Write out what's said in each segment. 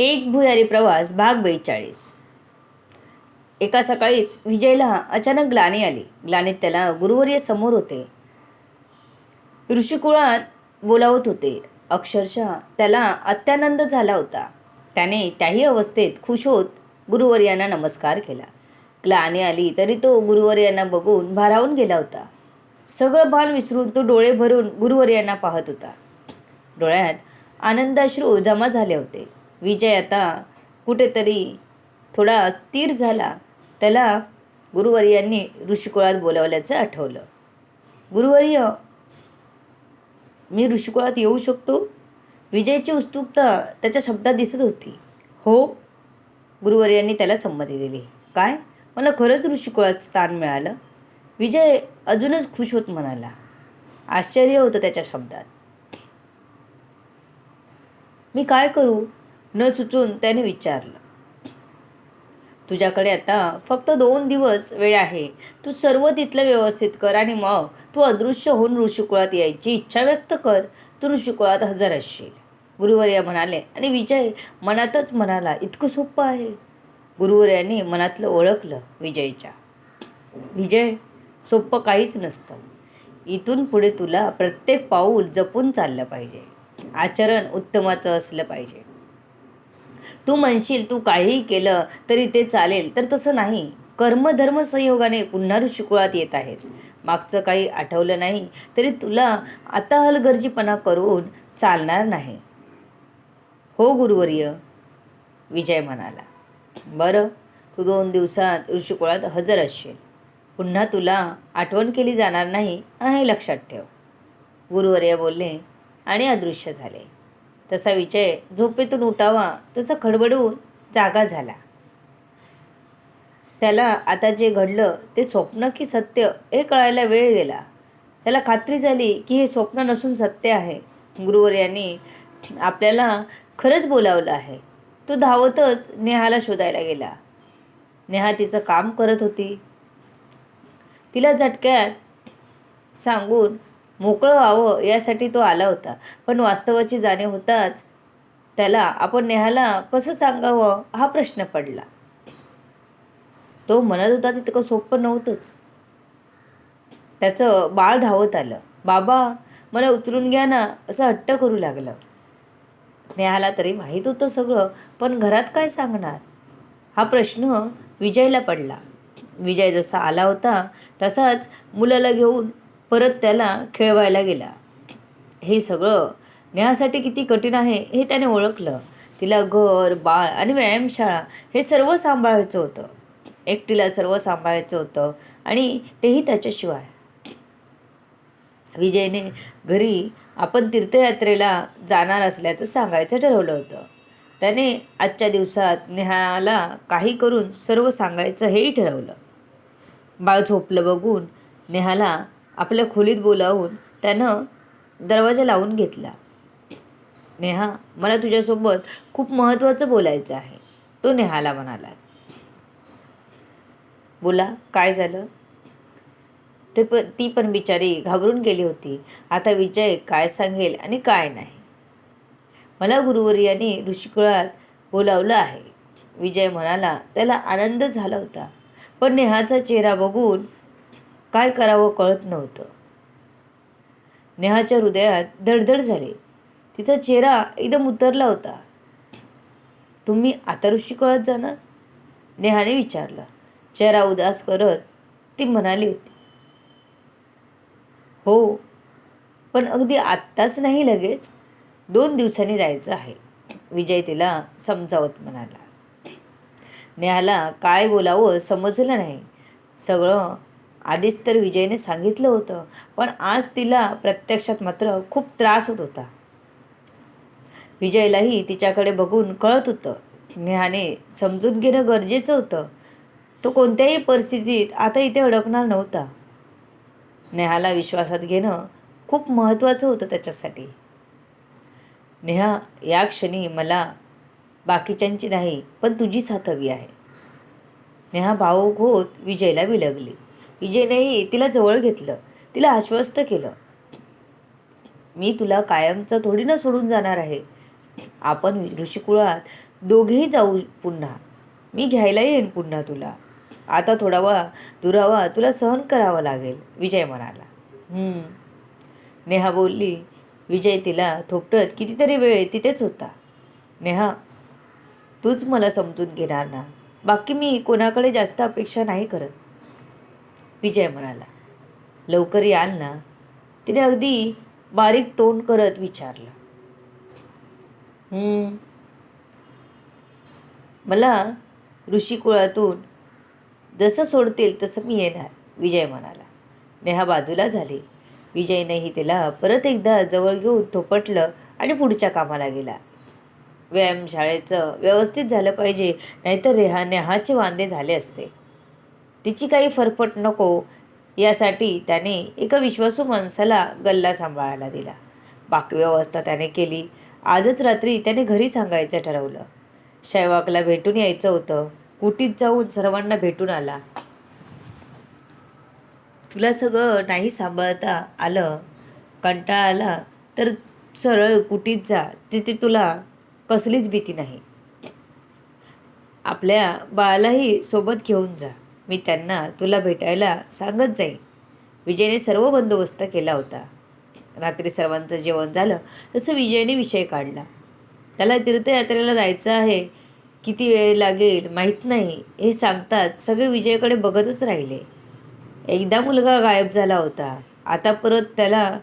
एक भुयारी प्रवास भाग बेचाळीस. एका सकाळीच विजयला अचानक ग्लानी आली. ग्लानीत त्याला गुरुवर्य समोर होते. ऋषिकुळात बोलावत होते. अक्षरशः त्याला अत्यानंद झाला होता. त्याने त्याही अवस्थेत खुश होत गुरुवर्यांना नमस्कार केला. ग्लानी आली तरी तो गुरुवर्यांना बघून भारावून गेला होता. सगळं भान विसरून तो डोळे भरून गुरुवर्यांना पाहत होता. डोळ्यात आनंदाश्रू जमा झाले होते. विजय आता कुठेतरी थोडा स्थिर झाला. त्याला गुरुवर्यांनी ऋषिकुळात बोलावल्याचं आठवलं. गुरुवर्य मी ऋषिकुळात येऊ शकतो? विजयची उत्सुकता त्याच्या शब्दात दिसत होती. हो गुरुवर्यांनी त्याला संमती दिली. काय? मला खरंच ऋषिकुळात स्थान मिळालं? विजय अजूनच खुश होत म्हणाला. आश्चर्य होतं त्याच्या शब्दात. मी काय करू? न सुचून त्याने विचारलं तुझ्याकडे आता फक्त दोन दिवस वेळ आहे. तू सर्व तिथलं व्यवस्थित कर आणि मग तू अदृश्य होऊन ऋषिकुळात यायची इच्छा व्यक्त कर. तू ऋषिकुळात हजर असशील. गुरुवर्या म्हणाले आणि विजय मनातच म्हणाला इतकं सोपं आहे. गुरुवर्याने मनातलं ओळखलं विजयच्या. विजय सोपं काहीच नसतं. इथून पुढे तुला प्रत्येक पाऊल जपून चाललं पाहिजे. आचरण उत्तमाचं असलं पाहिजे. तू म्हणशील तू काहीही केलं तरी ते चालेल. तर तसं नाही. कर्मधर्म संयोगाने पुन्हा ऋषिकुळात येत आहेस. मागचं काही आठवलं नाही तरी तुला आता हलगर्जीपणा करून चालणार नाही. हो गुरुवर्य. विजय म्हणाला. बरं तू दोन दिवसात ऋषिकुळात हजर असशील. पुन्हा तुला आठवण केली जाणार नाही हे लक्षात ठेव. गुरुवर्य बोलले आणि अदृश्य झाले. तसा विजय झोपेतून उठावा तसा खडबडून जागा झाला. त्याला आता जे घडलं ते स्वप्न की सत्य हे कळायला वेळ गेला. त्याला खात्री झाली की हे स्वप्न नसून सत्य आहे. गुरुवर यांनी आपल्याला खरंच बोलावलं आहे. तो धावतच नेहाला शोधायला गेला. नेहा तिचं काम करत होती. तिला झटक्यात सांगून मोकळं व्हावं यासाठी तो आला होता. पण वास्तवाची जाणीव होताच त्याला आपण नेहाला कसं सांगावं हा प्रश्न पडला. तो म्हणत होता तितकं सोपं नव्हतंच. त्याचं बाळ धावत आलं. बाबा मला उचलून घ्या ना असं हट्ट करू लागलं. नेहाला तरी माहीत होतं सगळं पण घरात काय सांगणार? हा प्रश्न विजयला पडला. विजय जसा आला होता तसाच मुलाला घेऊन परत त्याला खेळवायला गेला. हे सगळं नेहासाठी किती कठीण आहे हे त्याने ओळखलं. तिला घर बाळ आणि व्यायामशाळा हे सर्व सांभाळायचं होतं. एकटीला सर्व सांभाळायचं होतं आणि तेही त्याच्याशिवाय. विजयने घरी आपण तीर्थयात्रेला जाणार असल्याचं सांगायचं ठरवलं होतं. त्याने आजच्या दिवसात नेहाला काही करून सर्व सांगायचं हेही ठरवलं. बाळ झोपलं बघून नेहाला आपल्या खोलीत बोलावून त्यानं दरवाजा लावून घेतला. नेहा मला तुझ्यासोबत खूप महत्त्वाचं बोलायचं आहे तो नेहाला म्हणाला. बोला काय झालं? ते पण ती पण बिचारी घाबरून गेली होती. आता विजय काय सांगेल आणि काय नाही. मला गुरुवर्याने ऋषिकुळात बोलावलं आहे. विजय म्हणाला त्याला आनंद झाला होता. पण नेहाचा चेहरा बघून काय करावं कळत नव्हतं. नेहाच्या हृदयात धडधड झाली. तिचा चेहरा एकदम उतरला होता. तुम्ही आता ऋषी कळत जाणार? नेहाने विचारलं. चेहरा उदास करत ती म्हणाली होती. हो पण अगदी आत्ताच नाही लगेच. दोन दिवसांनी जायचं आहे. विजय तिला समजावत म्हणाला. नेहाला काय बोलावं समजलं नाही. सगळं आधीच तर विजयने सांगितलं होतं पण आज तिला प्रत्यक्षात मात्र खूप त्रास होत होता. विजयलाही तिच्याकडे बघून कळत होतं नेहाने समजून घेणं गरजेचं होतं. तो कोणत्याही परिस्थितीत आता इथे अडकणार नव्हता. नेहाला विश्वासात घेणं खूप महत्त्वाचं होतं त्याच्यासाठी. नेहा या क्षणी मला बाकीच्यांची नाही पण तुझी साथ हवी आहे. नेहा भावूक होत विजयला विलगली. विजयनेही तिला जवळ घेतलं. तिला आश्वस्त केलं. मी तुला कायमचं थोडी ना सोडून जाणार आहे. आपण ऋषिकुळात दोघेही जाऊ पुन्हा. मी घ्यायला येईन पुन्हा तुला. आता थोडा वा दुरावा तुला सहन करावा लागेल विजय म्हणाला. नेहा बोलली विजय तिला थोपटत कितीतरी वेळ तिथेच होता. नेहा तूच मला समजून घेणार ना? बाकी मी कोणाकडे जास्त अपेक्षा नाही करत. विजय म्हणाला. लवकर याल ना. तिने अगदी बारीक तोंड करत विचारलं. मला ऋषिकुळातून जसं सोडतील तसं मी येणार विजय म्हणाला. नेहा बाजूला झाली. विजयनेही तिला परत एकदा जवळ घेऊन थोपटलं आणि पुढच्या कामाला गेला. व्यायामशाळेचं व्यवस्थित झालं पाहिजे नाहीतर रेहा नेहाचे वांदे झाले असते. तिची काही फरफट नको यासाठी त्याने एका विश्वासू माणसाला गल्ला सांभाळायला दिला. बाकी व्यवस्था त्याने केली. आजच रात्री त्याने घरी सांगायचं ठरवलं. शैवाकला भेटून यायचं होतं. कुटीत जाऊन सर्वांना भेटून आला. तुला सगळं नाही सांभाळता आलं कंटाळा आला. तर सरळ कुटीत जा. तिथे तुला कसलीच भीती नाही. आपल्या बाळालाही सोबत घेऊन जा. मी त्यांना तुला भेटायला सांगत जाईन. विजयने सर्व बंदोबस्त केला होता. रात्री सर्वांचं जेवण झालं तसं विजयने विषय काढला. त्याला तीर्थयात्रेला जायचं आहे किती वेळ लागेल माहीत नाही हे सांगतात सगळे विजयकडे बघतच राहिले. एकदा मुलगा गायब झाला होता. आता परत त्याला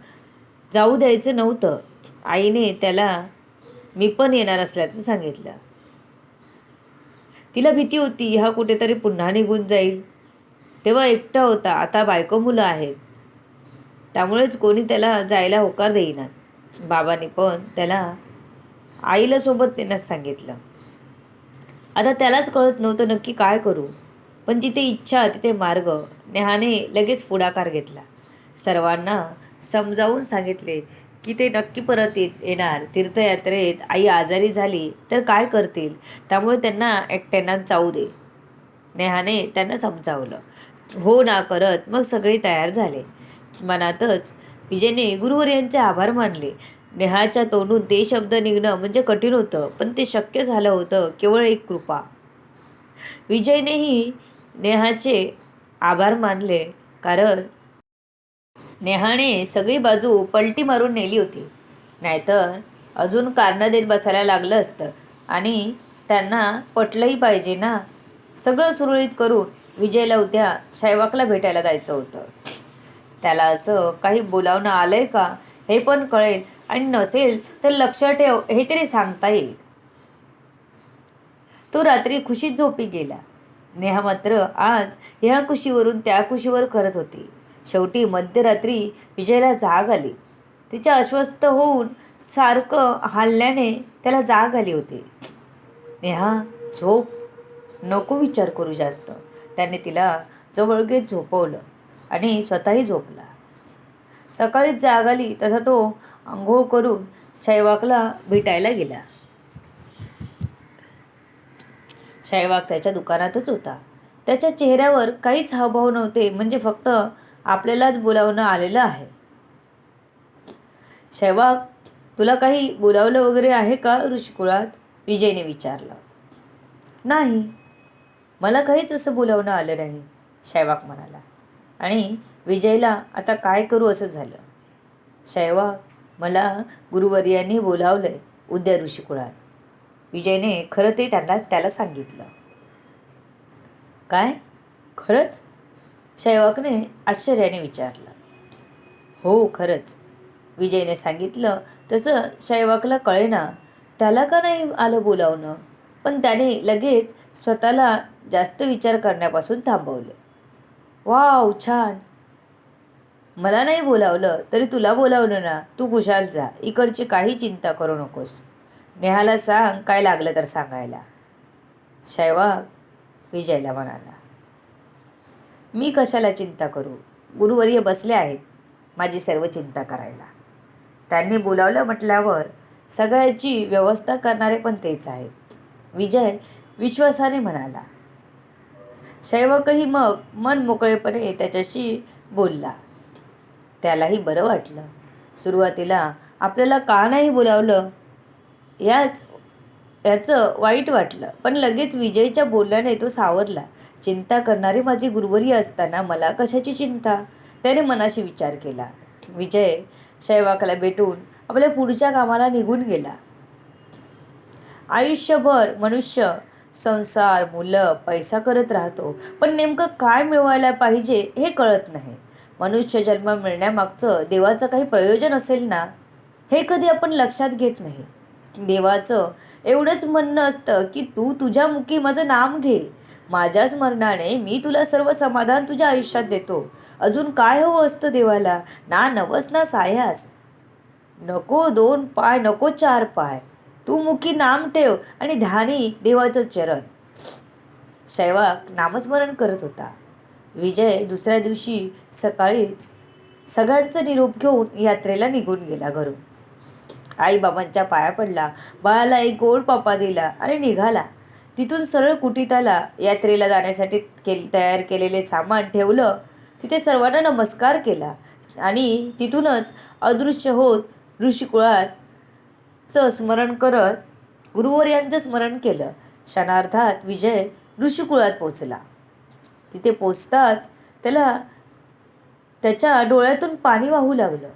जाऊ द्यायचं नव्हतं. आईने त्याला मी पण येणार असल्याचं सांगितलं. तिला भीती होती हा कुठेतरी पुन्हा निघून जाईल. तेव्हा एकटा होता. आता बायको मुलं आहेत. त्यामुळेच कोणी त्याला जायला होकार देईना. बाबांनी पण त्याला आईला सोबत नेण्यास सांगितलं. आता त्यालाच कळत नव्हतं नक्की काय करू. पण जिथे इच्छा तिथे मार्ग. नेहाने लगेच पुढाकार घेतला. सर्वांना समजावून सांगितले की ते नक्की परत येत येणार. तीर्थयात्रेत आई आजारी झाली तर काय करतील? त्यामुळे त्यांना एकट्यांना जाऊ दे. नेहाने त्यांना समजावलं. हो ना करत मग सगळे तयार झाले. मनातच विजयने गुरुवर यांचे आभार मानले. नेहाच्या तोंडून ते शब्द निघणं म्हणजे कठीण होतं पण ते शक्य झालं होतं केवळ एक कृपा. विजयनेही नेहाचे आभार मानले कारण नेहाने सगळी बाजू पलटी मारून नेली होती. नाहीतर अजून कारणं देत बसायला लागलं असतं. आणि त्यांना पटलंही पाहिजे ना? सगळं सुरळीत करून विजयला उद्या शैवाकला भेटायला जायचं होतं. त्याला असं काही बोलावणं आलं आहे का हे पण कळेल आणि नसेल तर लक्ष ठेव हे तरी सांगता येईल. तो रात्री खुशीत झोपी गेला. नेहा मात्र आज ह्या खुशीवरून त्या खुशीवर करत होती. शेवटी मध्यरात्री विजयला जाग आली. तिच्या अस्वस्थ होऊन सारखं हालल्याने त्याला जाग आली होती. नेहा झोप. नको विचार करू जास्त. त्याने तिला जवळ घेत झोपवलं आणि स्वतःही झोपला. सकाळीच जाग आली तसा तो आंघोळ करून शैवाकला भेटायला गेला. शैवाक त्याच्या दुकानातच होता. त्याच्या चेहऱ्यावर काहीच हावभाव नव्हते म्हणजे फक्त आपल्यालाच बोलावणं आलेलं आहे. शैवाक तुला काही बोलावलं वगैरे आहे का ऋषिकुळात? विजयने विचारलं. नाही. मला काहीच असं बोलावणं आलं नाही शैवाक म्हणाला. आणि विजयला आता काय करू असं झालं? शैवाक मला गुरुवर्यांनी बोलावलं आहे उद्या ऋषिकुळात. विजयने खरं ते त्यांना त्याला सांगितलं. काय? खरंच? शैवकने आश्चर्याने विचारलं हो खरंच. विजयने सांगितलं तसं शैवाकला कळेना त्याला का नाही आलं बोलावणं? पण त्याने लगेच स्वतःला जास्त विचार करण्यापासून थांबवलं वाव छान. मला नाही बोलावलं तरी तुला बोलावलं ना तू कुशाल जा इकडची काही चिंता करू नकोस. नेहाला सांग काय लागलं तर सांगायला. शैवाक विजयला म्हणाला मी कशाला चिंता करू? गुरुवर्य बसले आहेत माझी सर्व चिंता करायला. त्यांनी बोलावलं म्हटल्यावर सगळ्याची व्यवस्था करणारे पण तेच आहेत. विजय विश्वासाने म्हणाला. शैवकही मग मन मोकळेपणे त्याच्याशी बोलला. त्यालाही बरं वाटलं. सुरुवातीला आपल्याला का नाही बोलावलं? याच याचं वाईट वाटलं. पण लगेच विजयच्या बोलल्याने तो सावरला. चिंता करणारी माझी गुरुवरी असताना मला कशाची चिंता? त्याने मनाशी विचार केला. विजय शैवाकाला भेटून आपल्या पुढच्या कामाला निघून गेला. आयुष्यभर मनुष्य संसार मुलं पैसा करत राहतो. पण नेमकं काय मिळवायला पाहिजे हे कळत नाही. मनुष्य जन्म मिळण्यामागचं देवाचं काही प्रयोजन असेल ना? हे कधी आपण लक्षात घेत नाही. देवाचं एवढंच म्हणणं असतं की तू तुझ्या मुखी माझं नाम घे. माझ्या स्मरणाने मी तुला सर्व समाधान तुझ्या आयुष्यात देतो. अजून काय हवं असतं देवाला? ना नवस ना सायास. नको दोन पाय नको चार पाय. तू मुखी नाम ठेव आणि ध्यानी देवाचं चरण. शैवाक नामस्मरण करत होता. विजय दुसऱ्या दिवशी सकाळीच सगळ्यांचा निरोप घेऊन यात्रेला निघून गेला घरून. आईबाबांच्या पाया पडला. बाळाला एक गोड पापा दिला आणि निघाला. तिथून सरळ कुटीत आला यात्रेला जाण्यासाठी केल तयार केलेले सामान ठेवलं. तिथे सर्वांना नमस्कार केला आणि तिथूनच अदृश्य होत ऋषिकुळातचं स्मरण करत गुरुवर्यांचं स्मरण केलं. क्षणार्धात विजय ऋषिकुळात पोचला. तिथे पोचताच त्याला त्याच्या डोळ्यातून पाणी वाहू लागलं.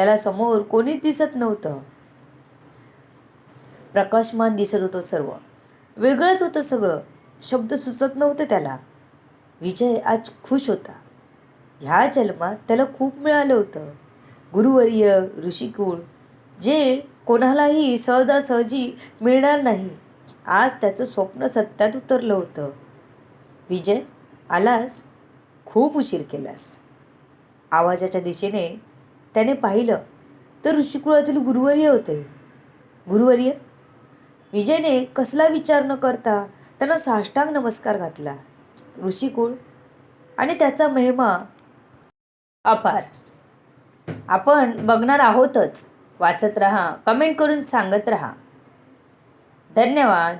त्याला समोर कोणीच दिसत नव्हतं. प्रकाशमान दिसत होतं सर्व. वेगळंच होतं सगळं. शब्द सुचत नव्हते त्याला. विजय आज खुश होता. ह्या जन्मात त्याला खूप मिळालं होतं. गुरुवर्य ऋषिकुळ जे कोणालाही सहजासहजी मिळणार नाही. आज त्याचं स्वप्न सत्यात उतरलं होतं. विजय आलास? खूप उशीर केलास. आवाजाच्या दिशेने त्याने पाहिलं तर ऋषिकुळातील गुरुवर्य होते. गुरुवर्य? विजयने कसला विचार न करता त्यांना साष्टांग नमस्कार घातला. ऋषिकुळ आणि त्याचा महिमा अपार. आपण बघणार आहोतच. वाचत राहा कमेंट करून सांगत राहा. धन्यवाद.